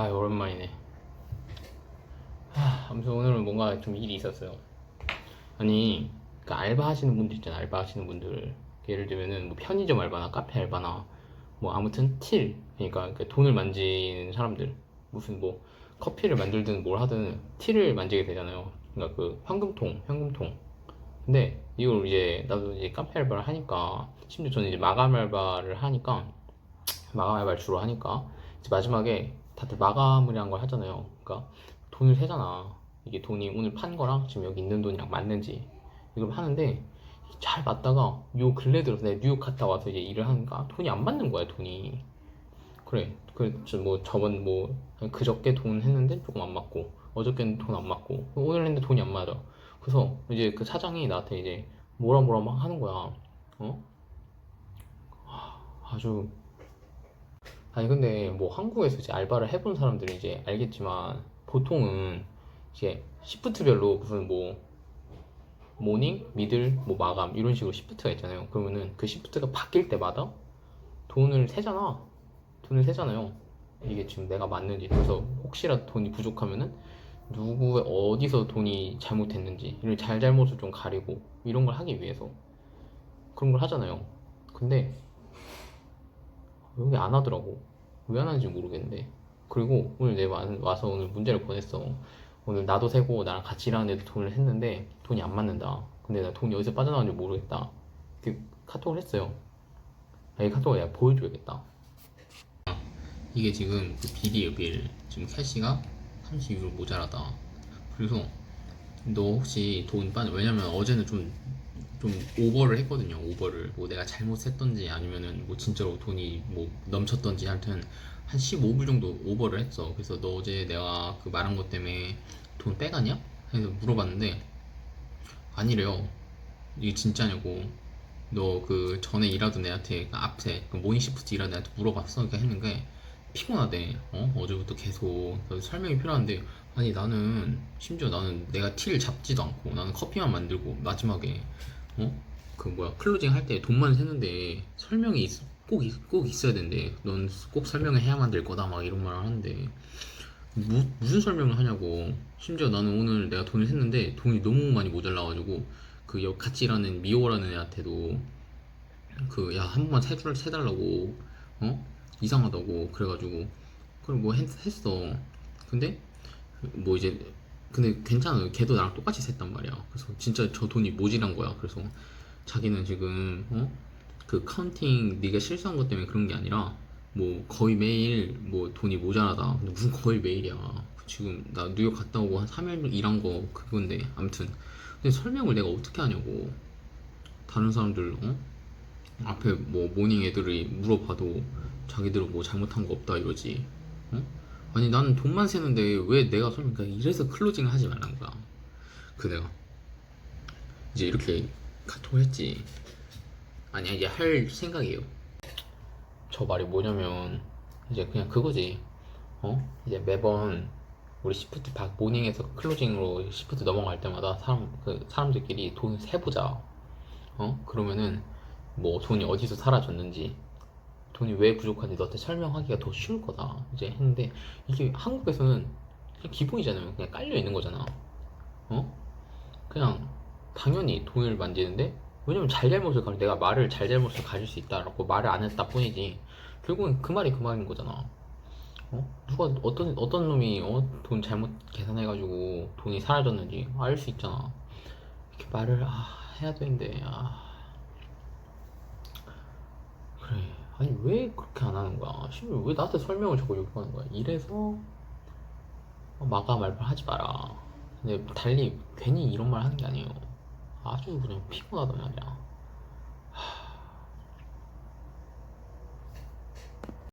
아 오랜만이네. 하, 아무튼 오늘은 뭔가 좀 일이 있었어요. 아니 그 알바 하시는 분들 있잖아 알바 하시는 분들 예를 들면은 뭐 편의점 알바나 카페 알바나 뭐 아무튼 틸 그러니까 그 돈을 만지는 사람들 무슨 뭐 커피를 만들든 뭘 하든 틸을 만지게 되잖아요. 그러니까 그 현금통 현금통. 근데 이걸 이제 나도 이제 카페 알바를 하니까 심지어 저는 이제 마감 알바를 하니까 마감 알바를 주로 하니까 이제 마지막에 다들 마감을 걸 하잖아요. 그러니까 돈을 세잖아. 이게 돈이 오늘 판 거랑 지금 여기 있는 돈이랑 맞는지 이걸 하는데 잘 맞다가 요 근래 들어서 내가 뉴욕 갔다 와서 이제 일을 하니까 돈이 안 맞는 거야 돈이. 그래. 그뭐 저번 뭐 그저께 돈 했는데 조금 안 맞고 어저께는 돈 안 맞고 오늘 했는데 돈이 안 맞아. 그래서 이제 그 사장이 나한테 이제 뭐라 뭐라 막 하는 거야. 어? 하, 아주 아니 근데 뭐 한국에서 이제 알바를 해본 사람들은 이제 알겠지만 보통은 이제 시프트별로 무슨 뭐 모닝, 미들, 뭐 마감 이런 식으로 시프트가 있잖아요. 그러면은 그 시프트가 바뀔 때마다 돈을 세잖아. 돈을 세잖아요. 이게 지금 내가 맞는지 그래서 혹시라도 돈이 부족하면은 누구 어디서 돈이 잘못했는지 이런 잘잘못을 좀 가리고 이런 걸 하기 위해서 그런 걸 하잖아요. 근데 여기 안 하더라고. 왜 안 하는지 모르겠는데. 그리고 오늘 와- 와서 오늘 문제를 보냈어. 오늘 나도 세고 나랑 같이 일하는 애도 돈을 했는데 돈이 안 맞는다. 근데 나 돈이 어디서 빠져나왔는지 모르겠다. 그 카톡을 했어요. 아, 이 카톡을 내가 보여줘야겠다. 이게 지금 그 빌이에요 빌. 지금 캐시가 32불 모자라다. 그래서 너 혹시 돈 빠져 왜냐면 어제는 좀 좀 오버를 했거든요. 오버를. 뭐 내가 잘못했던지 아니면은 뭐 진짜로 돈이 뭐 넘쳤던지 하여튼 한 15불 정도 오버를 했어. 그래서 너 어제 내가 그 말한 것 때문에 돈 빼가냐? 해서 물어봤는데 아니래요. 이게 진짜냐고. 너 그 전에 일하던 애한테 그 앞에 그 모닝 시프트 일하던 애한테 물어봤어? 그러니까 했는데 피곤하대. 어? 어제부터 계속. 설명이 필요한데 아니 나는 심지어 나는 내가 티를 잡지도 않고 나는 커피만 만들고 마지막에 어? 그 뭐야 클로징 할 때 돈만 세는데 설명이 있- 꼭, 있- 꼭 있어야 된대. 넌 꼭 설명을 해야만 될 거다 막 이런 말을 하는데. 무, 무슨 설명을 하냐고. 심지어 나는 오늘 내가 돈을 샜는데 돈이 너무 많이 모자라가지고 그 여- 같이 일하는 미호라는 애한테도 그 야 한 번만 세줄 세달라고. 어? 이상하다고. 그래가지고 그럼 뭐 했, 했어. 근데 뭐 이제 근데 괜찮아요. 걔도 나랑 똑같이 샜단 말이야. 그래서 진짜 저 돈이 모질한 거야. 그래서 자기는 지금 어? 그 카운팅 네가 실수한 것 때문에 그런 게 아니라 뭐 거의 매일 뭐 돈이 모자라다. 근데 무슨 거의 매일이야. 지금 나 뉴욕 갔다 오고 한 3일 일한 거 그건데 아무튼. 근데 설명을 내가 어떻게 하냐고. 다른 사람들 어? 앞에 뭐 모닝 애들이 물어봐도 자기들은 뭐 잘못한 거 없다 이러지. 어? 아니 나는 돈만 세는데 왜 내가 설명 그러니까 이래서 클로징을 하지 말라는 거야? 그 내가. 이제 이렇게 카톡을 했지. 아니야 이제 할 생각이에요. 저 말이 뭐냐면 이제 그냥 그거지. 어? 이제 매번 우리 시프트 박 모닝에서 클로징으로 시프트 넘어갈 때마다 사람 그 사람들끼리 돈 세보자. 어? 그러면은 뭐 돈이 어디서 사라졌는지 돈이 왜 부족한지 너한테 설명하기가 더 쉬울 거다. 이제 했는데 이게 한국에서는 그냥 기본이잖아요. 그냥 깔려 있는 거잖아. 어? 그냥 당연히 돈을 만지는데 왜냐면 잘잘못을 가면 내가 말을 잘잘못을 가질 수 있다라고 말을 안 했다 뿐이지. 결국은 그 말이 그 말인 거잖아. 어? 누가 어떤 어떤 놈이 어? 돈 잘못 계산해가지고 돈이 사라졌는지 알 수 있잖아. 이렇게 말을 아, 해야 되는데 아 그래 아니 왜 그렇게 안 하는 거야? 심지어 왜 나한테 설명을 자꾸 요구하는 거야? 이래서 어, 마감 알바 하지 마라. 근데 달리 괜히 이런 말 하는 게 아니에요. 아주 그냥 피곤하단 말이야